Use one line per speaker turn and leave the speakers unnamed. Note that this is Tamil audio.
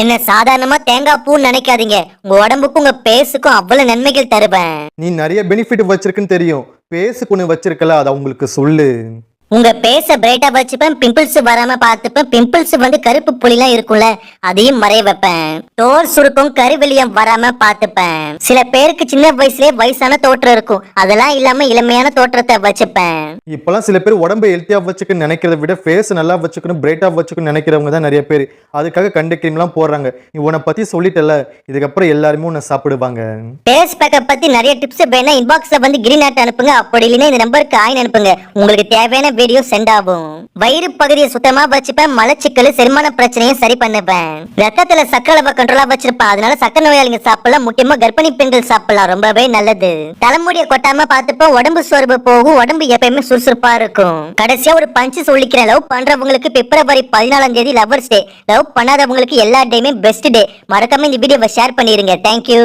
என்ன சாதாரணமா தேங்காய் பூன்னு நினைக்காதீங்க. உங்க உடம்புக்கு உங்க பேசுக்கும் அவ்வளவு நன்மைகள் தருவேன்.
நீ நிறைய பெனிஃபிட் வச்சிருக்குன்னு தெரியும். பேசுக்கு ஒன்று வச்சிருக்கல அதை அவங்களுக்கு சொல்லு.
உங்க பேச பிரைட்டா வச்சுப்பேன் பிம்பிள்ஸ் வராம பார்த்துப்பேன் பிம்பிள்ஸ் வந்து கருப்பு புள்ளிலாம் இருக்கும்ல அதையும் மறைய வைப்பேன். தோல் சுருக்கம் கருவெளியம் வராம பார்த்துப்பேன். சில பேருக்கு சின்ன வயசுலயே வயசான தோற்றம் இருக்கும். அதெல்லாம் இல்லாம இளமையான தோற்றத்தை வச்சுப்பேன்.
இப்போலாம் சில பேர் உடம்பை ஹெல்த்தியா வச்சுக்கன்னு நினைக்கிறத விட ஃபேஸ் நல்லா வச்சுக்கணும் பிரைட்டா வச்சுக்கணும் நினைக்கிறவங்க தான் நிறைய பேர். அதுக்காக கண்டு கிரீம்லாம் போடுறாங்க. நீ உன்னை பத்தி சொல்லிட்டல இதுக்கப்புறம் எல்லாருமே உன்னை சாப்பிடுவாங்க.
ஃபேஸ் பேக்கப் பத்தி நிறைய டிப்ஸ் வேணா இன்பாக்ஸ்ல வந்து கிரீன் ஆட் அனுப்புங்க. அப்படி இல்லைன்னா இந்த நம்பருக்கு ஆயின் அனுப்புங்க. உங்களுக்கு தேவையான வீடியோ சென்ட் ஆகும். வயிறு பகுதியை சுத்தமா வச்சுப்பேன் மலச்சிக்கல் செரிமான பிரச்சனையும் சரி பண்ணுவேன். ரத்தத்துல சக்கரை அளவை கண்ட்ரோலா வச்சிருப்பேன். அதனால சக்கரை நோயாளிங்க சாப்பிடலாம். முக்கியமா கர்ப்பிணி பெண்கள் சாப்பிடலாம். ரொம்பவே நல்லது. தலைமுடியை கொட்டாம பார்த்துப்பேன். உடம்பு சோர்வு போகும். உடம்பு எப்பயுமே சுறுசுறுப்பா இருக்கும். கடைசியா ஒரு பஞ்சு சொல்லிக்கிறேன். லவ் பண்றவங்களுக்கு பிப்ரவரி பதினாலாம் தேதி லவர்ஸ் டே லவ் பண்ணாதவங்களுக்கு எல்லா டேமே பெஸ்ட் டே மறக்காம இந்த வீடியோவை ஷேர் பண்ணிருங்க. தேங்க்யூ